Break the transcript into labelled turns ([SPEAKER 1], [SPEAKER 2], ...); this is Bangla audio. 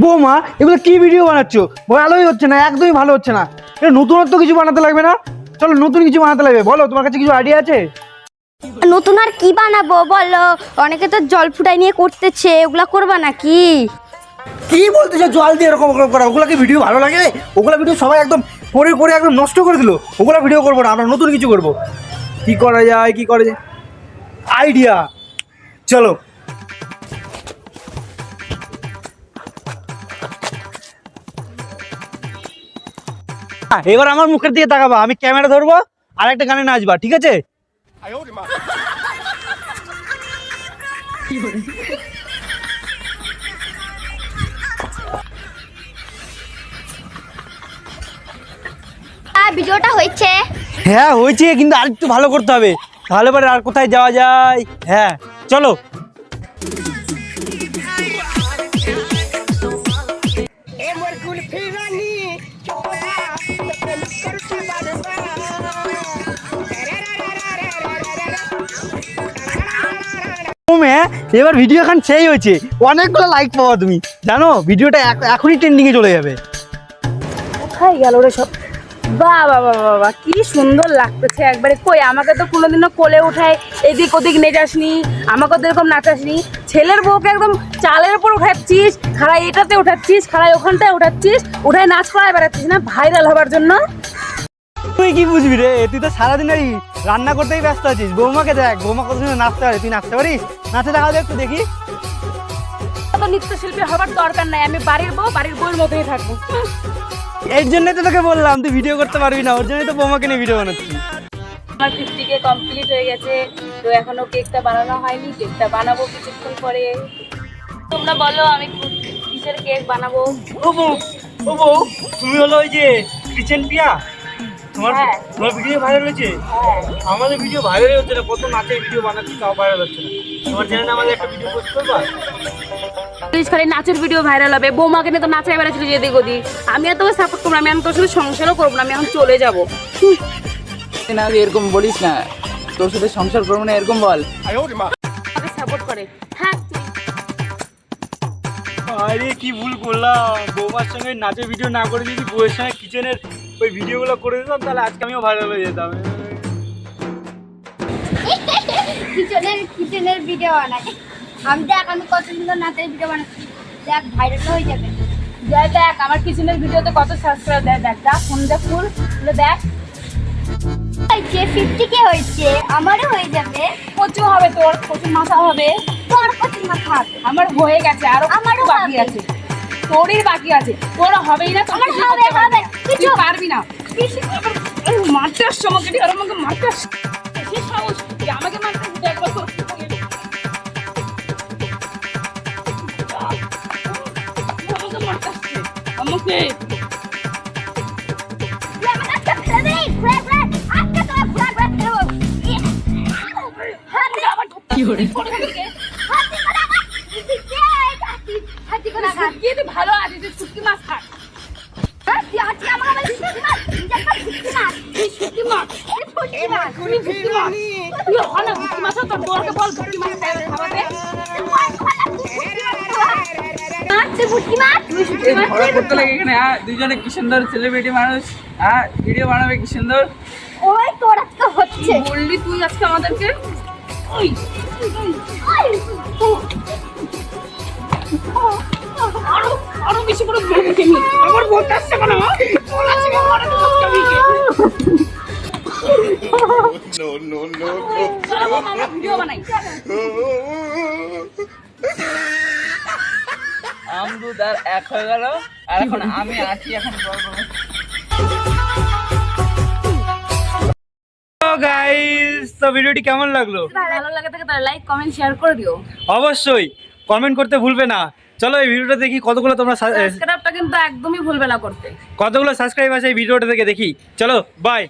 [SPEAKER 1] বৌমা এগুলো কি ভিডিও বানাচ্ছ? ভালোই হচ্ছে না একদমই ভালো হচ্ছে না। এটা নতুনত্ব কিছু বানাতে লাগবে না? চলো নতুন কিছু বানাতে লাগবে। বলো তোমার কাছে কিছু আইডিয়া আছে?
[SPEAKER 2] নতুন আর কি বানাবো বলো? অনেকে তো জল ফুটাই নিয়ে করতেছে ওগুলা করবা নাকি?
[SPEAKER 1] কি বলতেছো জল দিয়ে এরকম করা? ওগুলো কি ভিডিও ভালো লাগে? ওগুলো ভিডিও সবাই একদম করে করে একদম নষ্ট করে দিল। ওগুলো ভিডিও করব না আমরা নতুন কিছু করব। কি করা যায় কি করা যায়? আইডিয়া চলো। এবার আমার মুখের দিকে তাকাবা আমি ক্যামেরা ধরবো আর একটা গানে নাচবা ঠিক আছে?
[SPEAKER 2] ভিডিওটা হয়েছে।
[SPEAKER 1] হ্যাঁ হয়েছে কিন্তু আর একটু ভালো করতে হবে। তাহলে পরে আর কোথায় যাওয়া যায়? হ্যাঁ চলো। এবার ভিডিও এখন সেই হয়েছে। অনেকগুলো লাইক পাওয়া তুমি। জানো ভিডিওটা এখনই ট্রেন্ডিংয়ে চলে যাবে।
[SPEAKER 3] কোথায় গেল রে সব? বাহ বাহ বাহ, কি সুন্দর লাগতেছে একবারে। কই আমাকে তো কোনোদিনও কোলে উঠায় এদিক ওদিক নেচাসনি আমাকে তো এরকম নাচাসনি। ছেলের বউকে একদম চালের উপর উঠাচ্ছিস খাড়াই এটাতে উঠাচ্ছিস খাড়াই ওখানটায় উঠাচ্ছিস উঠায় নাচ করায় বেড়াচ্ছিস না? ভাইরাল হবার জন্য?
[SPEAKER 1] তুই কি বুঝবি রে? তুই তো সারাদিন এই রান্না করতেই ব্যস্ত আছিস। বৌমাকে দেখ বৌমা কত সুন্দর নাচতে পারে তুই নাচতে পারিস? নাচে দেখা যায় একটু দেখি।
[SPEAKER 3] তো নৃত্যশিল্পী হবার দরকার নাই আমি বাড়ির বউ বাড়ির বউয়ের মতোই থাকব।
[SPEAKER 1] এর জন্যই তো তোকে বললাম তুই ভিডিও করতে পারবি না ওর জন্যই তো বৌমাকে নিয়ে ভিডিও বানাচ্ছি।
[SPEAKER 3] আমার ফিফটি কে কমপ্লিট হয়ে গেছে তো এখনও কেকটা বানানো হয়নি কেকটা বানাবো কিছুক্ষণ পরে। তোমরা বলো আমি কিসের কেক বানাবো?
[SPEAKER 1] ও বউ ও বউ তুমি হলো ওই যে কিচেন পিয়া? তোমার
[SPEAKER 3] হ্যাঁ।
[SPEAKER 1] তোমার ভিডিও ভাইরাল হয়েছে?
[SPEAKER 3] হ্যাঁ।
[SPEAKER 1] আমাদের ভিডিও ভাইরাল হচ্ছে না কত নাচের ভিডিও বানাচ্ছি তাও ভাইরাল হচ্ছে না। তোমার চ্যানেলে আমাদের একটা ভিডিও পোস্ট করবা?
[SPEAKER 3] খালি নাচের ভিডিও ভাইরাল হবে। বৌমাকে নিয়ে তো নাচাই বেড়াচ্ছিল যে এদিক ওদিক আমি আর তোকে সাপোর্ট করব না আমি আমি তোর সাথে সংসারও করব না আমি এখন চলে যাব।
[SPEAKER 4] না এরকম বলিস না। তোর সাথে সংসার করব না এরকম বল।
[SPEAKER 3] সাপোর্ট করে। হ্যাঁ
[SPEAKER 1] আরে কি ভুল করলাম। বৌমার সঙ্গে নাচের ভিডিও না করে যদি বউয়ের সঙ্গে কিচেনের ওই ভিডিওগুলো করে দিতাম তাহলে আজকে আমিও ভাইরাল হয়ে যেতাম।
[SPEAKER 2] কিচেনের কিচেনের ভিডিও বানাই। আমি দেখ আমি কত সুন্দর নাচের ভিডিও বানাচ্ছি। দেখ ভাইরাল হয়ে যাবে।
[SPEAKER 3] দেখ দেখ আমার কিচেনের ভিডিওতে কত সাবস্ক্রাইব দেখ দেখ দেখ ফোন দেখ ফুল দেখ।
[SPEAKER 2] হয়েছে ফিফটি কে হয়েছে আমারও হয়ে যাবে।
[SPEAKER 3] প্রচুর হবে তোর প্রচুর মাথা হবে।
[SPEAKER 2] তোর কত মাথা হবে।
[SPEAKER 3] আমার হয়ে গেছে আরও
[SPEAKER 2] আমারও
[SPEAKER 3] আমারও বাকি আছে। তোরই বাকি আছে। তোর হবেই না তোর
[SPEAKER 2] আমার হবে,
[SPEAKER 3] করতে পারবি
[SPEAKER 2] হবে।
[SPEAKER 3] না।
[SPEAKER 2] কিছু-
[SPEAKER 3] তুই পারবি না। এই মারতে আসছো আমাকে আর আমাকে মারতে আসছো। সাহস আমাকে মারতে একবার আমাকে কি করে তুই ভালো আছিস তুই শুটকি মাছ খাস। তুই শুটকি মাছ? তুই শুটকি মাছ। তুই হয় শুটকি মাছ শুটকি মাছ। শুটকি
[SPEAKER 4] দুজনে কি সুন্দর সেলিব্রিটি মানুষ হ্যাঁ ভিডিও বানাবে কি সুন্দর।
[SPEAKER 2] ওই তোর আজকে হচ্ছে।
[SPEAKER 3] বললি তুই আজকে আমাদেরকে? ওই। আরও বেশি করে আসছে কেন আসছে কেন আমরা ভিডিও বানাই
[SPEAKER 4] আমদুদ এক হয়ে গেল আর এখন আমি আছি এখন গল্প
[SPEAKER 1] গাইস তো ভিডিওটি কেমন লাগল?
[SPEAKER 3] ভালো লাগে থাকে তাহলে লাইক কমেন্ট শেয়ার করে দিও।
[SPEAKER 1] অবশ্যই। কমেন্ট করতে ভুলবে না। চলো এই ভিডিওটা দেখি কতগুলো তোমরা
[SPEAKER 3] সাবস্ক্রাইবটা কিন্তু একদমই ভুলবে না করতে।
[SPEAKER 1] কতগুলো সাবস্ক্রাইব আছে এই ভিডিওটা থেকে দেখি চলো বাই